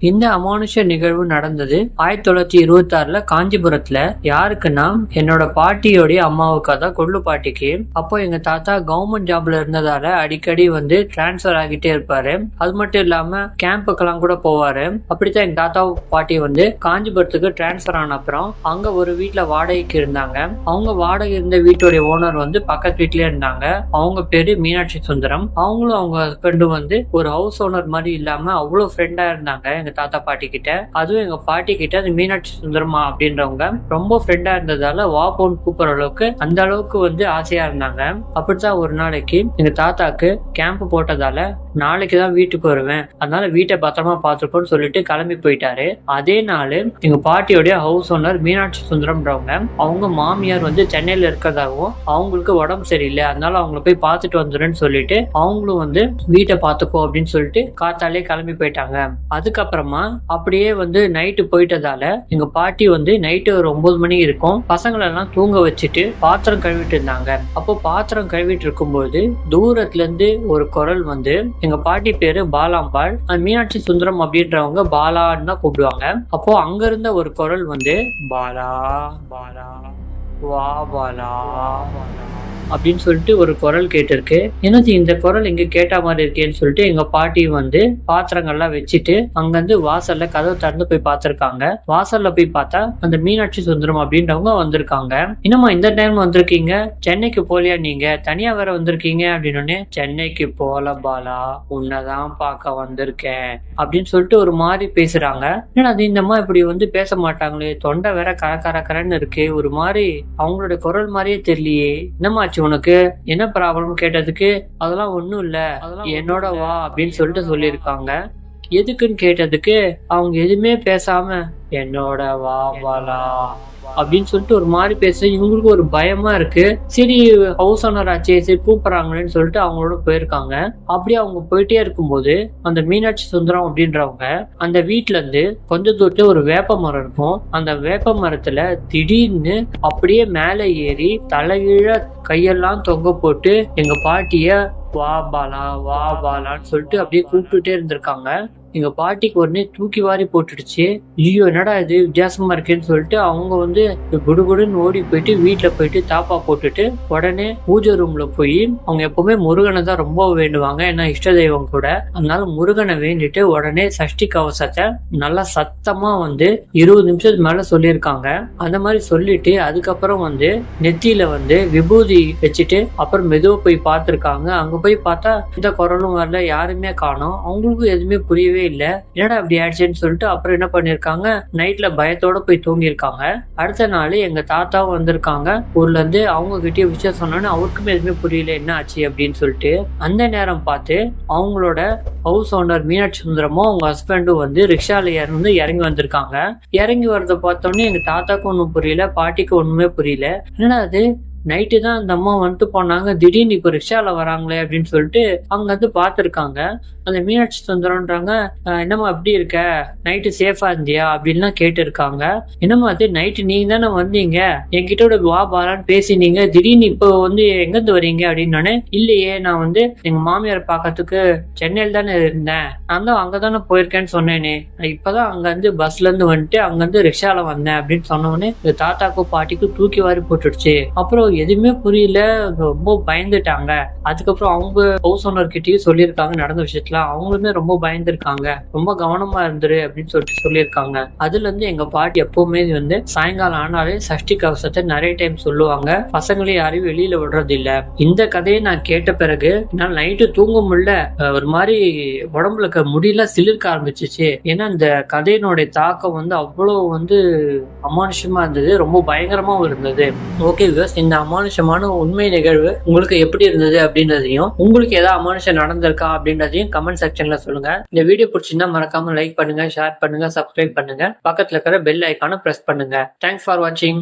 இந்த அமானுஷ நிகழ்வு நடந்தது ஆயிரத்தி தொள்ளாயிரத்தி இருபத்தி ஆறுல காஞ்சிபுரத்துல. யாருக்குன்னா என்னோட பாட்டியோடைய அம்மாவுக்கு தான் கொள்ளு பாட்டிக்கு. அப்போ எங்க தாத்தா கவர்மெண்ட் ஜாப்ல இருந்ததால அடிக்கடி வந்து டிரான்ஸ்ஃபர் ஆகிட்டே இருப்பாரு. அது மட்டும் இல்லாம கேம்புக்கெல்லாம் கூட போவாரு. அப்படித்தான் எங்க தாத்தா பாட்டி வந்து காஞ்சிபுரத்துக்கு டிரான்ஸ்ஃபர் ஆன அப்புறம் அங்க ஒரு வீட்டுல வாடகைக்கு இருந்தாங்க. அவங்க வாடகை இருந்த வீட்டுடைய ஓனர் வந்து பக்கத்து வீட்லயே இருந்தாங்க. அவங்க பேரு மீனாட்சி சுந்தரம். அவங்களும் அவங்க ஹஸ்பண்டும் வந்து ஒரு ஹவுஸ் ஓனர் மாதிரி இல்லாம அவ்வளவு ஃப்ரெண்டா இருந்தாங்க. எங்க தாத்தா பாட்டி கிட்ட. அதுவும் எங்க பாட்டி கிட்ட அது மீனாட்சி சுந்தரமா அப்படின்றவங்க. ரொம்ப ஃப்ரெண்டா இருந்ததால வா போன் கூப்பிடுற அளவுக்கு அந்த அளவுக்கு வந்து ஆசையா இருந்தாங்க. அப்படித்தான் ஒரு நாளைக்கு எங்க தாத்தாக்கு கேம்ப் போட்டதால நாளைக்கு தான் வீட்டுக்கு வருவேன். அதனால வீட்டை பத்திரமா பார்த்துருப்போம்னு சொல்லிட்டு கிளம்பி போயிட்டாரு. அதே நாள் எங்க பாட்டியோடைய ஹவுஸ் ஓனர் மீனாட்சி சுந்தரம்ன்றவங்க அவங்க மாமியார் வந்து சென்னையில் இருக்கிறதாகவும் அவங்களுக்கு உடம்பு சரியில்லை. அதனால அவங்கள போய் பார்த்துட்டு வந்துடுறேன்னு சொல்லிட்டு அவங்களும் வந்து வீட்டை பார்த்துக்கோ அப்படின்னு சொல்லிட்டு காத்தாலே கிளம்பி போயிட்டாங்க. அதுக்கப்புறம் அப்படியே வந்து நைட்டு போயிட்டதால எங்க பாட்டி வந்து நைட்டு ஒரு ஒன்பது மணி இருக்கும். பசங்களை எல்லாம் தூங்க வச்சுட்டு பாத்திரம் கழுவிட்டு இருந்தாங்க. அப்போ பாத்திரம் கழுவிட்டு இருக்கும்போது தூரத்துல இருந்து ஒரு குரல் வந்து எங்க பாட்டி பேரு பாலாம்பாள். மீனாட்சி சுந்தரம் அப்படின்றவங்க பாலான்னு தான் கூப்பிடுவாங்க. அப்போ அங்க இருந்த ஒரு குரல் வந்து பாலா பாலா வா பாலா பாலா. அப்படின்னு சொல்லிட்டு ஒரு குரல் கேட்டிருக்கு. என்னது இந்த குரல் இங்க கேட்ட மாதிரி இருக்கேன்னு சொல்லிட்டு எங்க பாட்டி வந்து பாத்திரங்கள்லாம் வச்சுட்டு அங்கிருந்து வாசல்ல கதவை திறந்து போய் பார்த்திருக்காங்க. வாசல்ல போய் பார்த்தா அந்த மீனாட்சி சுந்தரம் அப்படின்றவங்க வந்திருக்காங்க. என்னம்மா இந்த டைம் வந்திருக்கீங்க? சென்னைக்கு போலியா நீங்க? தனியா வேற வந்திருக்கீங்க? அப்படின்னு சென்னைக்கு போல பாலா உன்னதான் பார்க்க வந்திருக்கேன். அப்படின்னு சொல்லிட்டு ஒரு மாதிரி பேசுறாங்க. ஏன்னா அது இந்த மாதிரி இப்படி வந்து பேச மாட்டாங்களே? தொண்டை வேற கர கர கரன்னு இருக்கு ஒரு மாதிரி அவங்களோட குரல் மாதிரியே தெரியலையே. என்னமாச்சு உனக்கு? என்ன ப்ராப்ளம் கேட்டதுக்கு அதெல்லாம் ஒண்ணும் இல்ல. என்னோட வா அப்படின்னு சொல்லிட்டு சொல்லியிருக்காங்க. எதுக்குன்னு கேட்டதுக்கு அவங்க எதுவுமே பேசாம என்னோட வா பாலா அப்படின்னு சொல்லிட்டு ஒரு மாதிரி பேச இவங்களுக்கு ஒரு பயமா இருக்கு. சரி ஹவுஸ் ஓனர் ஆச்சே சரி கூப்பிடுறாங்களேன்னு சொல்லிட்டு அவங்களோட போயிருக்காங்க. அப்படியே அவங்க போயிட்டே இருக்கும்போது அந்த மீனாட்சி சுந்தரம் அப்படின்றவங்க அந்த வீட்டுல இருந்து கொஞ்ச தூரத்துல ஒரு வேப்ப மரம் இருக்கும். அந்த வேப்ப மரத்துல திடீர்னு அப்படியே மேலே ஏறி தலைகீழ கையெல்லாம் தொங்க போட்டு எங்க பாட்டிய வா பாலா வா பாலான்னு சொல்லிட்டு அப்படியே கூப்பிட்டுட்டே இருந்திருக்காங்க. எங்க பாட்டிக்கு உடனே தூக்கி வாரி போட்டுடுச்சு. ஐயோ என்னடா இது? வித்தியாசமா இருக்கேன்னு சொல்லிட்டு அவங்க வந்து குடுகுடுன்னு ஓடி போயிட்டு வீட்டுல போயிட்டு தாப்பா போட்டுட்டு உடனே பூஜை ரூம்ல போய் அவங்க எப்பவுமே முருகனை தான் ரொம்ப வேண்டுவாங்க. ஏன்னா இஷ்ட தெய்வம் கூட. அதனால முருகனை வேண்டிட்டு உடனே சஷ்டி கவசத்தை நல்லா சத்தமா வந்து இருபது நிமிஷத்துக்கு மேல சொல்லியிருக்காங்க. அந்த மாதிரி சொல்லிட்டு அதுக்கப்புறம் வந்து நெத்தியில வந்து விபூதி வச்சுட்டு அப்புறம் மெதுவா போய் பார்த்துருக்காங்க. அங்க போய் பார்த்தா இந்த குரலும் வரல யாருமே காணும். அவங்களுக்கும் எதுவுமே புரியவே இல்லை. என்னடா அப்படி ஆயிடுச்சுன்னு சொல்லிட்டு அப்புறம் என்ன பண்ணிருக்காங்க? நைட்ல பயத்தோட போய் தூங்கியிருக்காங்க. அடுத்த நாள் எங்க தாத்தாவும் வந்திருக்காங்க. ஊர்ல இருந்து அவங்க கிட்டே விஷயம் சொன்னோன்னு அவருக்குமே எதுவுமே புரியல என்ன ஆச்சு? அப்படின்னு சொல்லிட்டு அந்த நேரம் பார்த்து அவங்களோட ஹவுஸ் ஓனர் மீனாட்சி சுந்தரமும் அவங்க ஹஸ்பண்டும் வந்து ரிக்ஷால இருந்து இறங்கி வந்திருக்காங்க. இறங்கி வரத பார்த்தோன்னே எங்க தாத்தாக்கும் ஒன்றும் புரியல பாட்டிக்கு ஒண்ணுமே புரியல. என்னடா அது நைட்டு தான் அந்த அம்மா வந்துட்டு போனாங்க திடீர்னு இப்போ ரிக்ஷாவில் வராங்களே அப்படின்னு சொல்லிட்டு அவங்க வந்து பார்த்துருக்காங்க அந்த மீனாட்சி சுந்தரம்ன்றாங்க என்னம்மா அப்படி இருக்க? நைட்டு சேஃபா இருந்தியா? அப்படின்லாம் கேட்டிருக்காங்க. என்னம்மா அது நைட்டு நீங்க தானே வந்தீங்க? என்கிட்ட வா பாலான்னு பேசினீங்க. திடீர்னு இப்போ வந்து எங்கேருந்து வரீங்க? அப்படின்னு இல்லையே நான் வந்து எங்க மாமியார் பார்க்கறதுக்கு சென்னையில் தானே இருந்தேன். நான் தான் அங்கே தானே போயிருக்கேன்னு சொன்னேனே. நான் இப்பதான் அங்க இருந்து பஸ்ல இருந்து வந்துட்டு அங்கேருந்து ரிக்ஷாவில் வந்தேன். அப்படின்னு சொன்னோடனே இந்த தாத்தாக்கும் பாட்டிக்கும் தூக்கி வாரி போட்டுடுச்சு. அப்புறம் எதுவுமே புரியல. ரொம்ப பயந்துட்டாங்க. அதுக்கப்புறம் அவங்க ஹவுஸ் ஓனர் கிட்டயும் சொல்லியிருக்காங்க நடந்த விஷயத்துல அவங்களுமே ரொம்ப பயந்துருக்காங்க. ரொம்ப கவனமா இருந்துரு அப்படின்னு சொல்லிட்டு சொல்லியிருக்காங்க. அதுல இருந்து எங்க பாட்டி எப்பவுமே வந்து சாயங்காலம் ஆனாலே சஷ்டி கவசத்தை நிறைய டைம் சொல்லுவாங்க. பசங்களையும் யாரையும் வெளியில விடுறது இல்ல இந்த கதையை நான் கேட்ட பிறகு நான் நைட்டு தூங்க முடியல. ஒரு மாதிரி உடம்புல இருக்க முடியல சிலிர்க்க ஆரம்பிச்சிச்சு. ஏன்னா இந்த கதையினுடைய தாக்கம் வந்து அவ்வளவு வந்து அமானுஷமா இருந்தது. ரொம்ப பயங்கரமாவும் இருந்தது. ஓகே இந்த அமானுஷமான உண்மை நிகழ்வு உங்களுக்கு எப்படி இருந்தது அப்படின்றதையும் உங்களுக்கு ஏதாவது அமானுஷம் நடந்திருக்கா அப்படின்றதையும் கமெண்ட் செக்ஷன்ல சொல்லுங்க. இந்த வீடியோ பிடிச்சிருந்தா மறக்காம லைக் பண்ணுங்க ஷேர் பண்ணுங்க சப்ஸ்கிரைப் பண்ணுங்க. பக்கத்துல இருக்கிற பெல் ஐக்கான பிரஸ் பண்ணுங்க. தேங்க்ஸ் ஃபார் வாட்சிங்